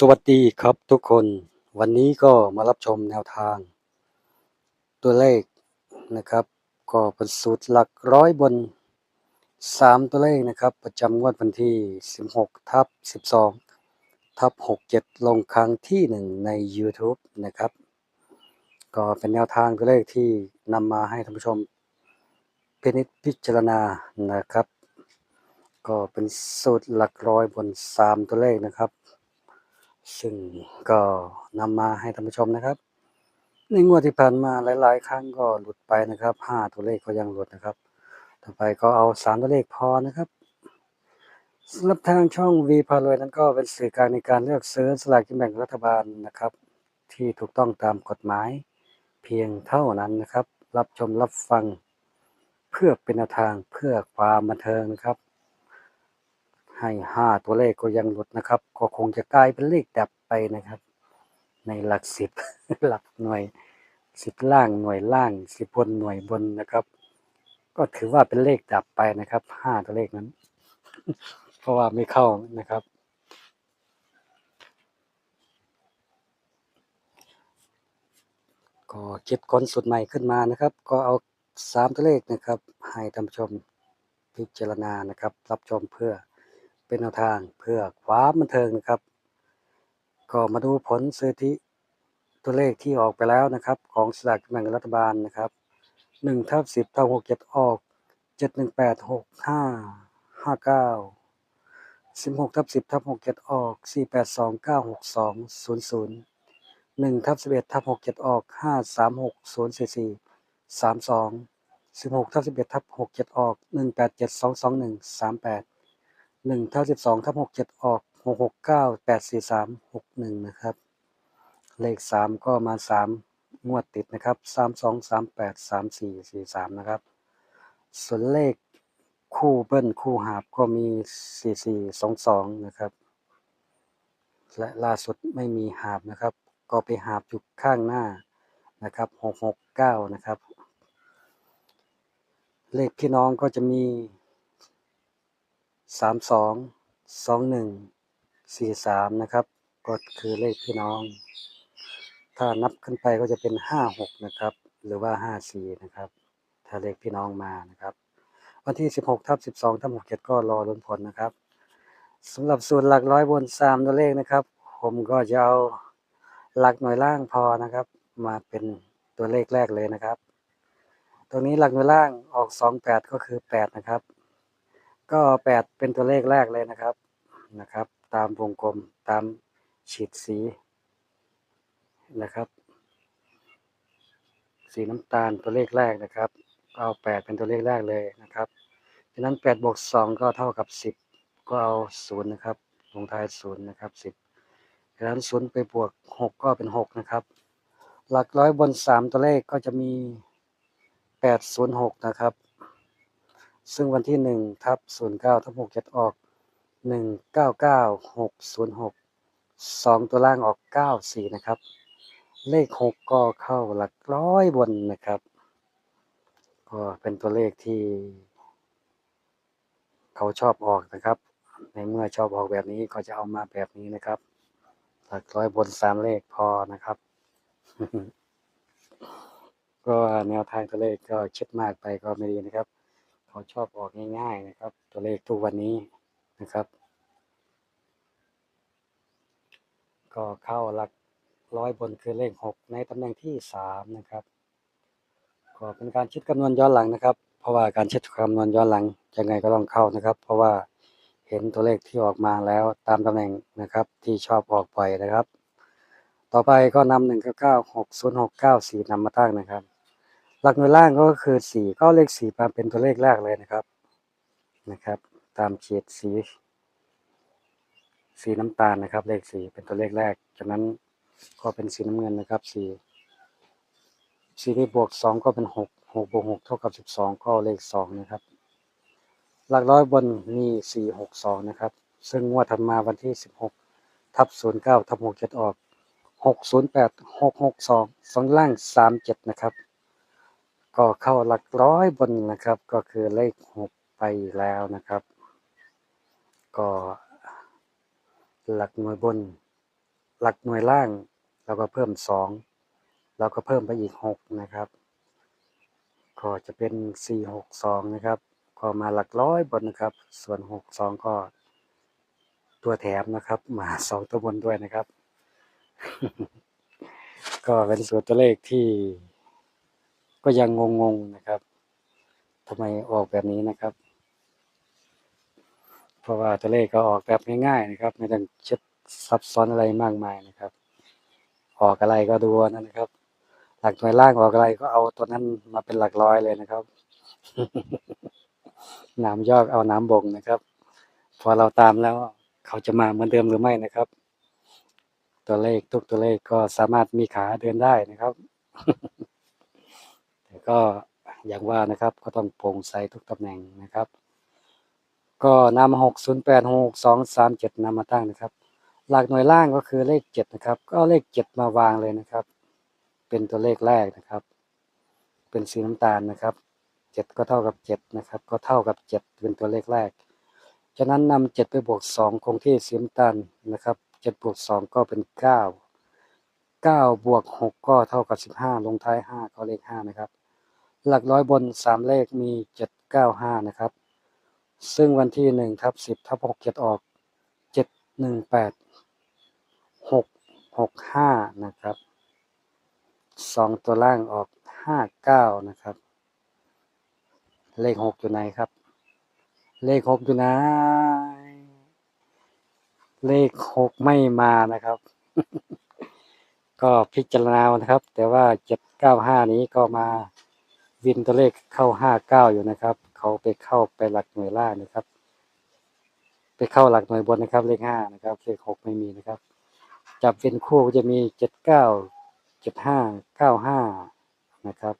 สวัสดีครับทุกคนวันนี้ก็มารับชมแนวทาง ตัวเลขนะครับ ก็เป็นสูตรหลักร้อยบน 3 ตัวเลขนะครับ ประจำงวดวันที่ 16 ทับ 12 ทับ 67 ลงครั้งที่ 1 ใน YouTube นะครับ ก็เป็นแนวทางตัวเลขที่นำมาให้ท่านผู้ชมพินิจพิจารณานะครับ ก็เป็นสูตรหลักร้อยบน 3 ตัวเลขนะครับ ซึ่งก็นำมาให้ท่านผู้ชมนะครับ ในงวดที่ผ่านมาหลาย ๆ ครั้งก็หลุดไปนะครับห้าตัวเลขก็ยังหลุดนะครับ ต่อไปก็เอาสามตัวเลขพอนะครับสำหรับทางช่อง V พารวยนั้นก็เป็นสื่อกลางในการเลือกซื้อสลากกินแบ่งรัฐบาลนะครับ ที่ถูกต้องตามกฎหมาย เพียงเท่านั้นนะครับ รับชมรับฟัง เพื่อเป็นแนวทางเพื่อความบันเทิงนะครับ ให้ห้าตัวเลขก็ยังหลุดนะครับ ก็คงจะกลายเป็นเลขดับไปนะครับ ในหลักสิบหลักหน่วยสิบล่างหน่วยล่างสิบบนหน่วยบนนะครับ ก็ถือว่าเป็นเลขดับไปนะครับห้าตัวเลขนั้น เพราะว่าไม่เข้านะครับก็คิดค้นสูตรใหม่ขึ้นมานะครับ ก็เอาสามตัวเลขนะครับ ให้ท่านผู้ชมพิจารณานะครับ รับชมเพื่อ เป็นแนวทางเพื่อความบันเทิงนะครับ ก็มาดูผลสถิติตัวเลขที่ออกไปแล้วนะครับ ของสลากกินแบ่งรัฐบาลนะครับหนึ่งทับสิบทับหกเจ็ดออกเจ็ดหนึ่งแปดหกห้าห้าเก้าสิบหกทับสิบทับหกเจ็ดออกสี่แปดสองเก้าหกสองศูนย์ศูนย์หนึ่งทับสิบเอ็ดทับหกเจ็ดออกห้าสามหกศูนย์สี่สี่สามสองสิบหกทับสิบเอ็ดทับหกเจ็ดออก หนึ่งเจ็ดสองสองหนึ่าสิบสองทับหกเจ็ดออกหกหกเก้าแปดสี่สามหกหนึ่งนะครับ เลขสามก็มาสามงวดติดนะครับสามสองสามแปดสามสี่สี่สามนะครับ ส่วนเลขคู่เบิ้ลคู่หาบก็มีสี่สี่สองสองนะครับ และล่าสุดไม่มีหาบนะครับ ก็ไปหาบอยู่ข้างหน้านะครับหกหกเก้านะครับ เลขพี่น้องก็จะมี สามสองสองหนึ่งสี่สามนะครับ ก็คือเลขพี่น้อง ถ้านับขึ้นไปก็จะเป็นห้าหกนะครับ หรือว่าห้าสี่นะครับ ถ้าเลขพี่น้องมานะครับ วันที่สิบหกทับสิบสองทับหกเจ็ดก็รอลุ้นผลนะครับสำหรับสูตรหลักร้อยบนสามตัวเลขนะครับ ผมก็จะเอาหลักหน่วยล่างพอนะครับ มาเป็นตัวเลขแรกเลยนะครับ ตรงนี้หลักหน่วยล่างออกสองแปดก็คือแปดนะครับ ก็แปดเป็นตัวเลขแรกเลยนะครับนะครับ ตามวงกลมตามฉีดสีนะครับ สีน้ำตาลตัวเลขแรกนะครับเอาแปดเป็นตัวเลขแรกเลยนะครับฉะนั้นแปดบวกสองก็เท่ากับสิบก็เอาศูนย์นะครับลงท้ายศูนย์นะครับสิบฉะนั้นศูนย์ไปบวกหกก็เป็นหกนะครับ หลักร้อยบนสามตัวเลขก็จะมีแปดศูนย์หกนะครับ ซึ่งวันที่หนึ่งทับศูนย์เก้าทับหกเจ็ดออกหนึ่งเก้าเก้าหกศูนย์หกสองตัวล่างออกเก้าสี่นะครับ เลขหกก็เข้าหลักร้อยบนนะครับ ก็เป็นตัวเลขที่ เขาชอบออกนะครับ ในเมื่อชอบออกแบบนี้ก็จะเอามาแบบนี้นะครับ หลักร้อยบนสามเลขพอนะครับก็แนวทางตัวเลขก็คิดมากไปก็ไม่ดีนะครับ เขาชอบออกง่าย ๆ นะครับ ตัวเลขทุกวันนี้นะครับ ก็เข้าหลักร้อยบนคือเลขหกในตำแหน่งที่สามนะครับก็เป็นการคิดคำนวณย้อนหลังนะครับ เพราะว่าการคิดคำนวณย้อนหลังยังไงก็ต้องเข้านะครับ เพราะว่าเห็นตัวเลขที่ออกมาแล้วตามตำแหน่งนะครับ ที่ชอบออกไปนะครับ ต่อไปก็นำหนึ่งเก้าเก้าหกศูนย์หกเก้าสี่นำมาตั้งนะครับ หลักหน่วยล่างก็คือสี่ก็เลขสี่มาเป็นตัวเลขแรกเลยนะครับนะครับ ตามเฉียดสีสีน้ำตาลนะครับ เลขสี่เป็นตัวเลขแรกจากนั้นก็เป็นสีน้ำเงินนะครับสี่สี่ที่บวกสองก็เป็นหกหกบวกหกเท่ากับสิบสองก็เลขสองนะครับ หลักร้อยบนมีสี่หกสองนะครับ ซึ่งงวดถัดมาวันที่สิบหกทับศูนย์เก้าทับหกเจ็ดออกหกศูนย์แปดหกหกสองสองล่างสามเจ็ดนะครับ ก็เข้าหลักร้อยบนนะครับ ก็คือเลขหกไปแล้วนะครับ ก็หลักหน่วยบน หลักหน่วยล่างเราก็เพิ่มสองเราก็เพิ่มไปอีกหกนะครับก็จะเป็นสี่หกสองนะครับ ก็มาหลักร้อยบนนะครับ ส่วนหกสองก็ตัวแถมนะครับ มาสองตัวบนด้วยนะครับ ก็เป็นส่วนตัวเลขที่ ก็ยังงงๆนะครับทำไมออกแบบนี้นะครับ เพราะว่าตัวเลขก็ออกแบบง่ายๆนะครับ ไม่ต้องเช็ดซับซ้อนอะไรมากมายนะครับ ออกอะไรก็ดูนั่นนะครับ หลักหน่วยล่างออกอะไรก็เอาตัวนั้นมาเป็นหลักร้อยเลยนะครับน้ำยอกเอาน้ำบ่งนะครับ พอเราตามแล้วเขาจะมาเหมือนเดิมหรือไม่นะครับ ตัวเลขทุกตัวเลขก็สามารถมีขาเดินได้นะครับ ก็อย่างว่านะครับก็ต้องโปร่งใสทุกตำแหน่งนะครับ ก็นำหกศูนย์แปดหกสองสามเจ็ดนำมาตั้งนะครับ หลักหน่วยล่างก็คือเลขเจ็ดนะครับ ก็เลขเจ็ดมาวางเลยนะครับ เป็นตัวเลขแรกนะครับ เป็นสีน้ำตาลนะครับเจ็ดก็เท่ากับเจ็ดนะครับ ก็เท่ากับเจ็ดเป็นตัวเลขแรกฉะนั้นนำเจ็ดไปบวกสองคงที่สีน้ำตาลนะครับเจ็ดบวกสองก็เป็นเก้าเก้าบวกหกก็เท่ากับสิบห้าลงท้ายห้าก็เลขห้านะครับ หลักร้อยบนสามเลขมีเจ็ดเก้าห้านะครับ ซึ่งวันที่หนึ่งทับสิบทับหกเจ็ดออกเจ็ดหนึ่งแปดหกหกห้านะครับสองตัวล่างออกห้าเก้านะครับ เลขหกอยู่ไหนครับ เลขหกอยู่ไหนเลขหกไม่มานะครับ ก็พิจารณานะครับ แต่ว่าเจ็ดเก้าห้านี้ก็มา วินตัวเลขเข้าห้าเก้าอยู่นะครับ เขาไปเข้าไปหลักหน่วยล่างนะครับ ไปเข้าหลักหน่วยบนนะครับ เลขห้านะครับเลขหกไม่มีนะครับ จับเป็นคู่ก็จะมีเจ็ดเก้าเจ็ดห้าเก้าห้านะครับ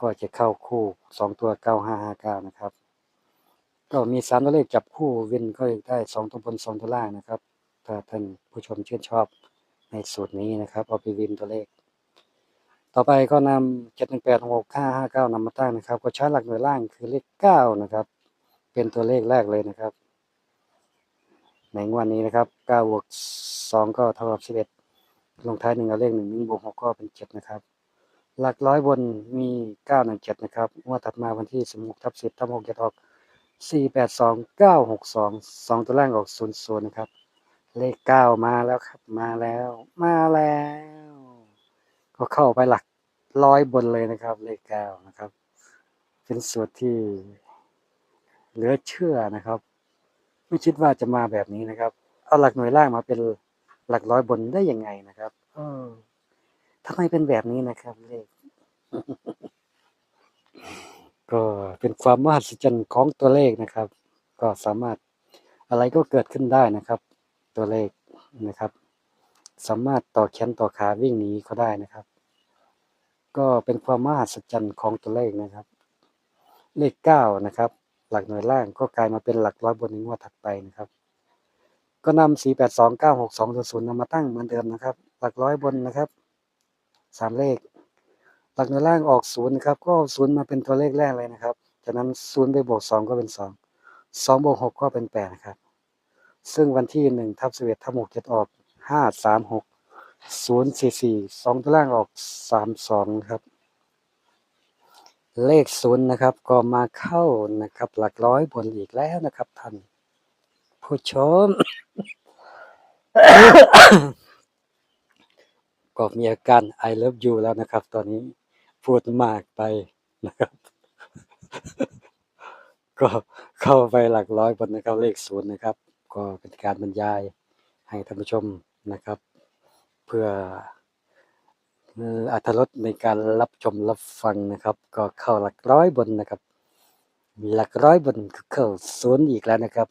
ก็จะเข้าคู่สองตัวเก้าห้าห้าเก้านะครับ ก็มีสามตัวเลขจับคู่ว้นก็ได้สองตัวบนสองตัวล่างนะครับ ถ้าท่านผู้ชมชื่นชอบในสูตรนี้นะครับเอาไปวินตัวเลข ต่อไปก็นำเจ็ดหนึ่งแปดหกห้าห้าเก้านำมาตั้งนะครับ ก็ใช้หลักหน่วยล่างคือเลขเก้านะครับ เป็นตัวเลขแรกเลยนะครับ ในงวดนี้นะครับเก้าบวกสองก็เท่ากับสิบเอ็ดลงท้ายหนึ่งเอาเลขหนึ่งหนึ่งบวกหกก็เป็นเจ็ดนะครับ หลักร้อยบนมีเก้าหนึ่งเจ็ดนะครับงวดถัดมาวันที่สิบหกทับสิบทับหกเจ็ดออกสี่แปดสองเก้าหกสองสองตัวล่างออกศูนย์ศูนย์นะครับ เลขเก้ามาแล้วครับ มาแล้ว มาแล้ว ก็เข้าไปหลักร้อยบนเลยนะครับ เลขเก้านะครับ เป็นสูตรที่เหลือเชื่อนะครับ ไม่คิดว่าจะมาแบบนี้นะครับ เอาหลักหน่วยล่างมาเป็นหลักร้อยบนได้ยังไงนะครับเออทำไมเป็นแบบนี้นะครับ เลข ก็เป็นความมหัศจรรย์ของตัวเลขนะครับ ก็สามารถอะไรก็เกิดขึ้นได้นะครับ ตัวเลขนะครับ สามารถต่อแขนต่อขาวิ่งหนีเขาได้นะครับ ก็เป็นความมหัศจรรย์ของตัวเลขนะครับ เลขเก้านะครับ หลักหน่วยล่างก็กลายมาเป็นหลักร้อยบนในงวดถัดไปนะครับ ก็นำสี่แปดสองเก้าหกสองศูนย์นำมาตั้งเหมือนเดิมนะครับ หลักร้อยบนนะครับสามเลข หลักหน่วยล่างออกศูนย์นะครับ ก็ศูนย์มาเป็นตัวเลขแรกเลยนะครับ จากนั้นศูนย์ไปบวกสองก็เป็นสองสองบวกหกก็เป็นแปดนะครับ ซึ่งวันที่หนึ่งทับสิบเอ็ดทับหกเจ็ดออก ห้าสามหกศูนย์สี่สี่สองตัวล่างออกสามสองครับ เลขศูนย์นะครับ ก็มาเข้านะครับ หลักร้อยบนอีกแล้วนะครับท่านผู้ชม ก็มีอาการ I love you แล้วนะครับ ตอนนี้พูดมากไปนะครับ ก็เข้าไปหลักร้อยบนนะครับ เลขศูนย์นะครับ ก็เป็นการบรรยายให้ท่านผู้ชม นะครับ เพื่ออ่ออรสในการรับชมรับฟังนะครับ ก็เข้าหลักร้อยบนนะครับ มีหลักร้อยบนเข้าศูนย์อีกแล้วนะครับ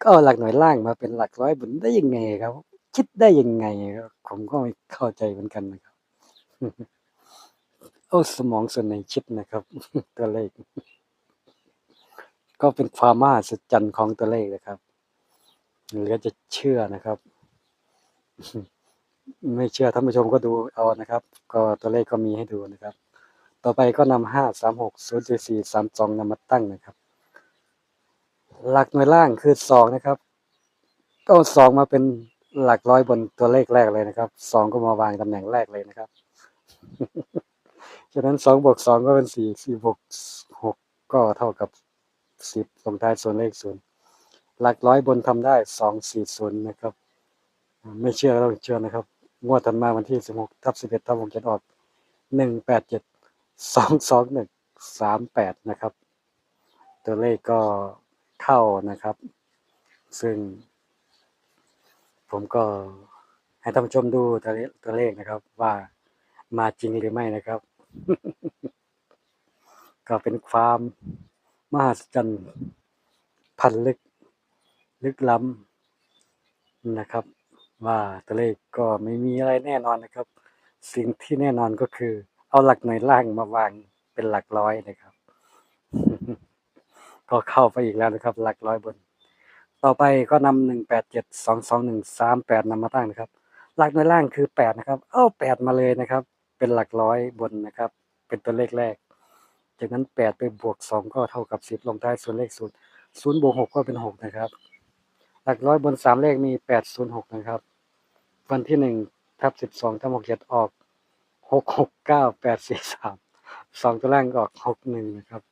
ก็เอาหลักหน่วยล่างมาเป็นหลักร้อยบนได้ยังไงครับ คิดได้ยังไงผมก็ไม่เข้าใจเหมือนกันนะครับเอาสมองส่วนไหนคิดนะครับ ตัวเลข ก็เป็นความมหัศจรรย์ของตัวเลขนะครับเหลือจะเชื่อนะครับ ไม่เชื่อท่านผู้ชมก็ดูเอานะครับ ก็ตัวเลขก็มีให้ดูนะครับ ต่อไปก็นำห้าสามหกศูนย์สี่สามสองนำมาตั้งนะครับ หลักหน่วยล่างคือสองนะครับ ก็สองมาเป็นหลักร้อยบนตัวเลขแรกเลยนะครับสองก็มาวางตำแหน่งแรกเลยนะครับฉะนั้นสองบวกสองก็เป็นสี่สี่บวกหกก็เท่ากับสิบลงท้ายส่วนเลขศูนย์หลักร้อยบนทำได้สองสี่ศูนย์นะครับ ไม่เชื่อก็ต้องเชื่อนะครับ งวดถัดมาวันที่สิบหกทับสิบเอ็ดทับหกเจ็ดออกหนึ่งแปดเจ็ดสองสองหนึ่งสามแปดนะครับ ตัวเลขก็เข้านะครับ ซึ่ง ผมก็ให้ท่านผู้ชมดูตัวเลขตัวเลขนะครับ ว่ามาจริงหรือไม่นะครับ ก็เป็นความมหัศจรรย์พันลึก ลึกล้ำนะครับ ว่าตัวเลขก็ไม่มีอะไรแน่นอนนะครับ สิ่งที่แน่นอนก็คือ เอาหลักหน่วยล่างมาวางเป็นหลักร้อยนะครับ ก็เข้าไปอีกแล้วนะครับ หลักร้อยบน ต่อไปก็นำหนึ่งแปดเจ็ดสองสองหนึ่งสามแปดนำมาตั้งนะครับ หลักหน่วยล่างคือแปดนะครับ เอาแปดมาเลยนะครับ เป็นหลักร้อยบนนะครับ เป็นตัวเลขแรก จากนั้นแปดไปบวกสองก็เท่ากับสิบลงท้ายส่วนเลขศูนย์ศูนย์บวกหกก็เป็นหกนะครับ หลักร้อยบนสามเลขมีแปดศูนย์หกนะครับ วันที่หนึ่งทับสิบสองทับหกเจ็ดออกหกหกเก้าแปดสี่สามสองตัวล่างก็ออกหกหนึ่งนะครับ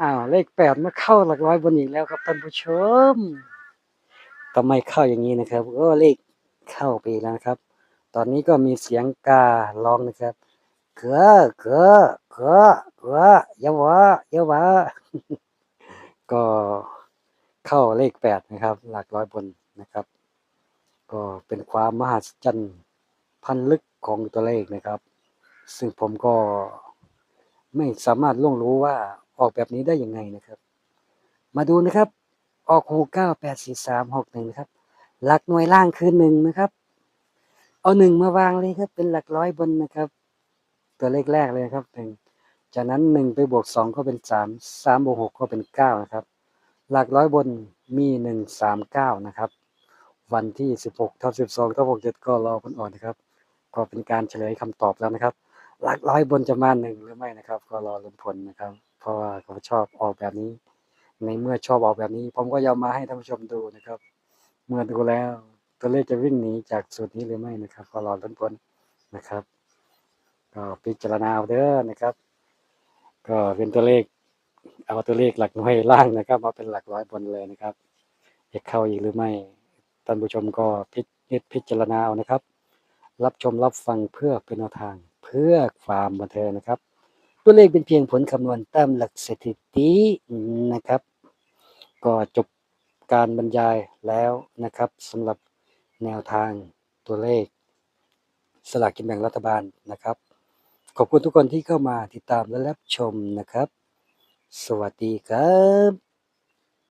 อ้าวเลขแปดมาเข้าหลักร้อยบนอีกแล้วครับท่านผู้ชมทำไมเข้าอย่างนี้นะครับโอ้เลขเข้าไปอีกแล้วนะครับ ตอนนี้ก็มีเสียงการ้องนะครับเกือเกือเกือเกืออย่าวะอย่าวะก็ เข้าเลขแปดนะครับ หลักร้อยบนนะครับ ก็เป็นความมหัศจรรย์พันลึกของตัวเลขนะครับ ซึ่งผมก็ไม่สามารถล่วงรู้ว่าออกแบบนี้ได้ยังไงนะครับ มาดูนะครับ ออกหกเก้าแปดสี่สามหกหนึ่งนะครับ หลักหน่วยล่างคือหนึ่งนะครับ เอาหนึ่งมาวางเลยครับ เป็นหลักร้อยบนนะครับ ตัวเลขแรกเลยครับหนึ่งจากนั้นหนึ่งไปบวกสองก็เป็นสามสามบวกหกก็เป็นเก้านะครับ หลักร้อยบนมีหนึ่งสามเก้านะครับ วันที่สิบหกทับสิบสองทับหกเจ็ดก็รอผลออกนะครับ ก็เป็นการเฉลยคำตอบแล้วนะครับ หลักร้อยบนจะมาหนึ่งหรือไม่นะครับ ก็รอลุ้นผลนะครับ เพราะว่าเขาชอบออกแบบนี้ ในเมื่อชอบออกแบบนี้ ผมก็ยอมมาให้ท่านผู้ชมดูนะครับ เมื่อดูแล้วตัวเลขจะวิ่งหนีจากสูตรนี้หรือไม่นะครับ ก็รอลุ้นผลนะครับ ก็พิจารณาเอาเด้อนะครับ ก็เป็นตัวเลข เอาตัวเลขหลักหน่วยล่างนะครับมาเป็นหลักร้อยบนเลยนะครับจะเข้าอีกหรือไม่ท่านผู้ชมก็พิจพิจารณาเอานะครับ รับชมรับฟังเพื่อเป็นแนวทางเพื่อความบันเทิงนะครับ ตัวเลขเป็นเพียงผลคำนวณตามหลักสถิตินะครับ ก็จบการบรรยายแล้วนะครับสำหรับแนวทางตัวเลข สลากกินแบ่งรัฐบาลนะครับ ขอบคุณทุกคนที่เข้ามาติดตามและรับชมนะครับ สวัสดีครับ